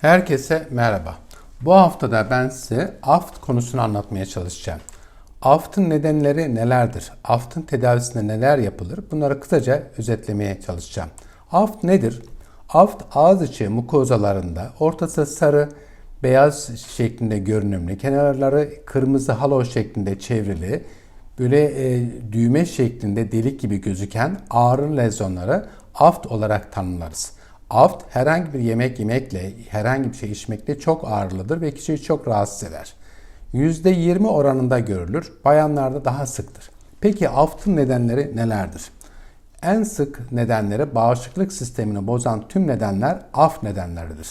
Herkese merhaba. Bu haftada ben size aft konusunu anlatmaya çalışacağım. Aftın nedenleri nelerdir? Aftın tedavisinde neler yapılır? Bunları kısaca özetlemeye çalışacağım. Aft nedir? Aft ağız içi mukozalarında ortası sarı, beyaz şeklinde görünümlü, kenarları kırmızı halo şeklinde çevrili, böyle e, düğme şeklinde delik gibi gözüken ağrı lezyonları aft olarak tanımlarız. Aft herhangi bir yemek yemekle, herhangi bir şey içmekle çok ağrılıdır ve kişiyi çok rahatsız eder. %20 oranında görülür, bayanlarda daha sıktır. Peki aftın nedenleri nelerdir? En sık nedenleri bağışıklık sistemini bozan tüm nedenler aft nedenleridir.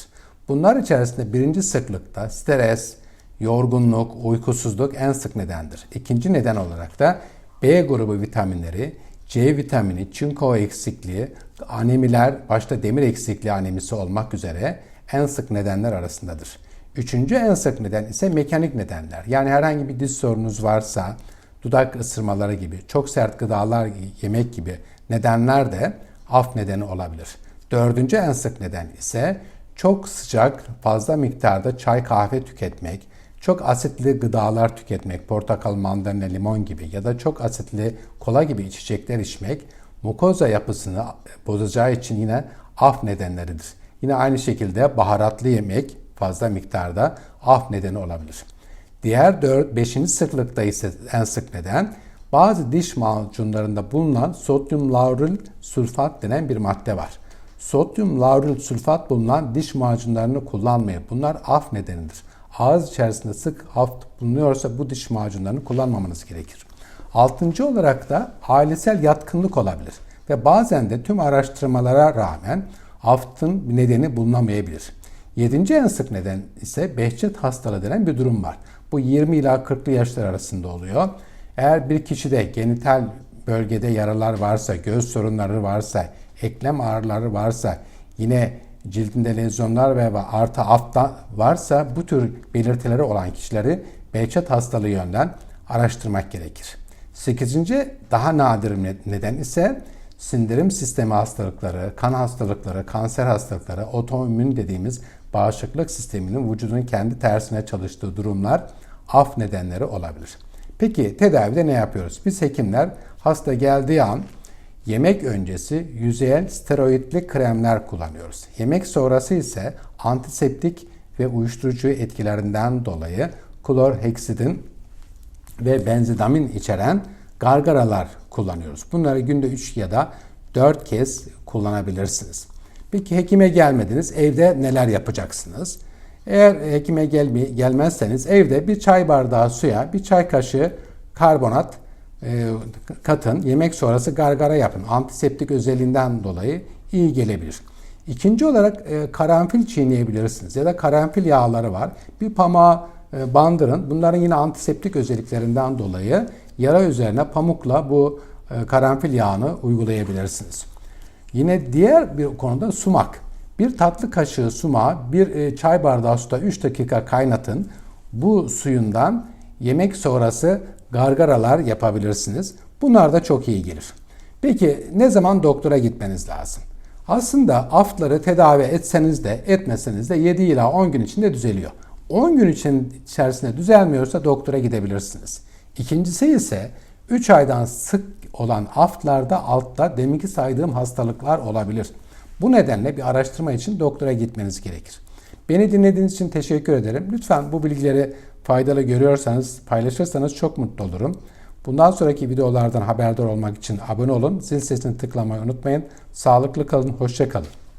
Bunlar içerisinde birinci sıklıkta stres, yorgunluk, uykusuzluk en sık nedendir. İkinci neden olarak da B grubu vitaminleri, C vitamini, çinko eksikliği, anemiler, başta demir eksikliği anemisi olmak üzere en sık nedenler arasındadır. Üçüncü en sık neden ise mekanik nedenler. Yani herhangi bir diz sorunuz varsa, dudak ısırmaları gibi, çok sert gıdalar yemek gibi nedenler de af nedeni olabilir. Dördüncü en sık neden ise çok sıcak, fazla miktarda çay kahve tüketmek, çok asitli gıdalar tüketmek, portakal, mandalina, limon gibi ya da çok asitli kola gibi içecekler içmek mukoza yapısını bozacağı için yine af nedenleridir. Yine aynı şekilde baharatlı yemek fazla miktarda af nedeni olabilir. Diğer 4 5. sıklıkta ise en sık neden bazı diş macunlarında bulunan sodyum lauril sulfat denen bir madde var. Sodyum lauril sulfat bulunan diş macunlarını kullanmayın. Bunlar af nedenidir. Ağız içerisinde sık af bulunuyorsa bu diş macunlarını kullanmamanız gerekir. Altıncı olarak da ailesel yatkınlık olabilir. Ve bazen de tüm araştırmalara rağmen aftın nedeni bulunamayabilir. Yedinci en sık neden ise Behçet hastalığı denen bir durum var. Bu 20 ila 40'lı yaşlar arasında oluyor. Eğer bir kişide genital bölgede yaralar varsa, göz sorunları varsa, eklem ağrıları varsa, yine cildinde lezyonlar ve artı afta varsa bu tür belirtileri olan kişileri Behçet hastalığı yönden araştırmak gerekir. Sekizinci daha nadir neden ise sindirim sistemi hastalıkları, kan hastalıkları, kanser hastalıkları, otoimmün dediğimiz bağışıklık sisteminin vücudun kendi tersine çalıştığı durumlar af nedenleri olabilir. Peki tedavide ne yapıyoruz? Biz hekimler hasta geldiği an yemek öncesi yüzeyel steroidli kremler kullanıyoruz. Yemek sonrası ise antiseptik ve uyuşturucu etkilerinden dolayı klorheksidin ve benzidamin içeren gargaralar kullanıyoruz. Bunları günde 3 ya da 4 kez kullanabilirsiniz. Peki hekime gelmediniz. Evde neler yapacaksınız? Eğer hekime gelme, gelmezseniz evde bir çay bardağı suya bir çay kaşığı karbonat e, katın. Yemek sonrası gargara yapın. Antiseptik özelliğinden dolayı iyi gelebilir. İkinci olarak e, karanfil çiğneyebilirsiniz ya da karanfil yağları var. Bir pamağı e, bandırın. Bunların yine antiseptik özelliklerinden dolayı yara üzerine pamukla bu e, karanfil yağını uygulayabilirsiniz. Yine diğer bir konuda sumak. Bir tatlı kaşığı sumağı bir e, çay bardağı suda 3 dakika kaynatın. Bu suyundan yemek sonrası gargaralar yapabilirsiniz. Bunlar da çok iyi gelir. Peki ne zaman doktora gitmeniz lazım? Aslında aftları tedavi etseniz de etmeseniz de 7 ila 10 gün içinde düzeliyor. 10 gün için içerisinde düzelmiyorsa doktora gidebilirsiniz. İkincisi ise 3 aydan sık olan aftlarda altta deminki saydığım hastalıklar olabilir. Bu nedenle bir araştırma için doktora gitmeniz gerekir. Beni dinlediğiniz için teşekkür ederim. Lütfen bu bilgileri faydalı görüyorsanız paylaşırsanız çok mutlu olurum. Bundan sonraki videolardan haberdar olmak için abone olun. Zil sesini tıklamayı unutmayın. Sağlıklı kalın, hoşça kalın.